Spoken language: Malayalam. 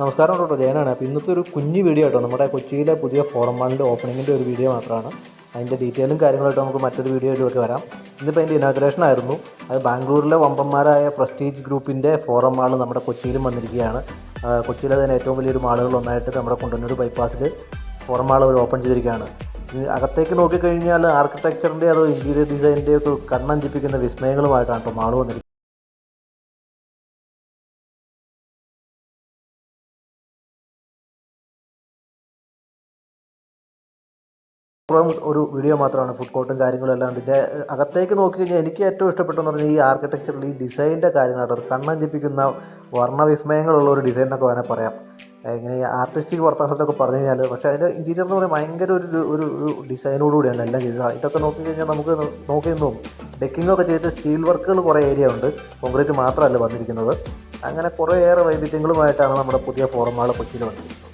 നമസ്കാരം കേട്ടോ ജയനാണ്. അപ്പോൾ ഇന്നത്തെ ഒരു കുഞ്ഞു വീഡിയോ കേട്ടോ നമ്മുടെ കൊച്ചിയിലെ പുതിയ ഫോറം മാളിന്റെ ഓപ്പണിങ്ങിന്റെ ഒരു വീഡിയോ മാത്രമാണ്. അതിന്റെ ഡീറ്റെയിലും കാര്യങ്ങളായിട്ട് നമുക്ക് മറ്റൊരു വീഡിയോയിലൊക്കെ വരാം. ഇന്നിപ്പോൾ അതിന്റെ ഇനാഗ്രേഷൻ ആയിരുന്നു. അത് ബാംഗ്ലൂരിലെ വമ്പന്മാരായ പ്രസ്റ്റീജ് ഗ്രൂപ്പിന്റെ ഫോറം മാൾ നമ്മുടെ കൊച്ചിയിലും വന്നിരിക്കുകയാണ്. കൊച്ചിയിലെ തന്നെ ഏറ്റവും വലിയൊരു മാളുകളൊന്നായിട്ട് നമ്മുടെ കൊണ്ടന്നൂർ ബൈപ്പാസിൽ ഫോറം മാൾ അവർ ഓപ്പൺ ചെയ്തിരിക്കുകയാണ്. അകത്തേക്ക് നോക്കിക്കഴിഞ്ഞാൽ ആർക്കിടെക്ചറിന്റെ അതോ ഇന്റീരിയർ ഡിസൈനിന്റെ ഒക്കെ കണ്ണഞ്ചിപ്പിക്കുന്ന വിസ്മയങ്ങളുമായിട്ടാണ് കേട്ടോ മാൾ വന്നിരിക്കുന്നത്. അപ്പുറം ഒരു വീഡിയോ മാത്രമാണ് ഫുഡ് കോർട്ടും കാര്യങ്ങളും എല്ലാം. ഇതിന്റെ അകത്തേക്ക് നോക്കി കഴിഞ്ഞാൽ എനിക്ക് ഏറ്റവും ഇഷ്ടപ്പെട്ടെന്ന് പറഞ്ഞാൽ ഈ ആർക്കിടെക്ചറിൽ ഈ ഡിസൈനിന്റെ കാര്യങ്ങളാണ്. ഒരു കണ്ണഞ്ചിപ്പിക്കുന്ന വർണവിസ്മയങ്ങളുള്ള ഒരു ഡിസൈൻ എന്നൊക്കെ വേണേൽ പറയാം. ഇങ്ങനെ ആർട്ടിസ്റ്റിക് വർത്തമാനത്തിലൊക്കെ പറഞ്ഞു കഴിഞ്ഞാൽ. പക്ഷേ അതിന്റെ ഇന്റീരിയർ എന്ന് പറയുമ്പോൾ ഭയങ്കര ഒരു ഒരു ഒരു ഡിസൈനോട് കൂടിയാണ് എല്ലാം ചെയ്തത്. ഇതൊക്കെ നോക്കി കഴിഞ്ഞാൽ നമുക്ക് നോക്കി നിന്നും ഡെക്കിങ്ങൊക്കെ ചെയ്ത് സ്റ്റീൽ വർക്കുകൾ കുറേ ഏരിയ ഉണ്ട്. കോൺക്രീറ്റ് മാത്രമല്ല വന്നിരിക്കുന്നത്. അങ്ങനെ കുറേയേറെ വൈവിധ്യങ്ങളുമായിട്ടാണ് നമ്മുടെ പുതിയ ഫോറം മാൾ കൊച്ചിയിൽ വന്നിരിക്കുന്നത്.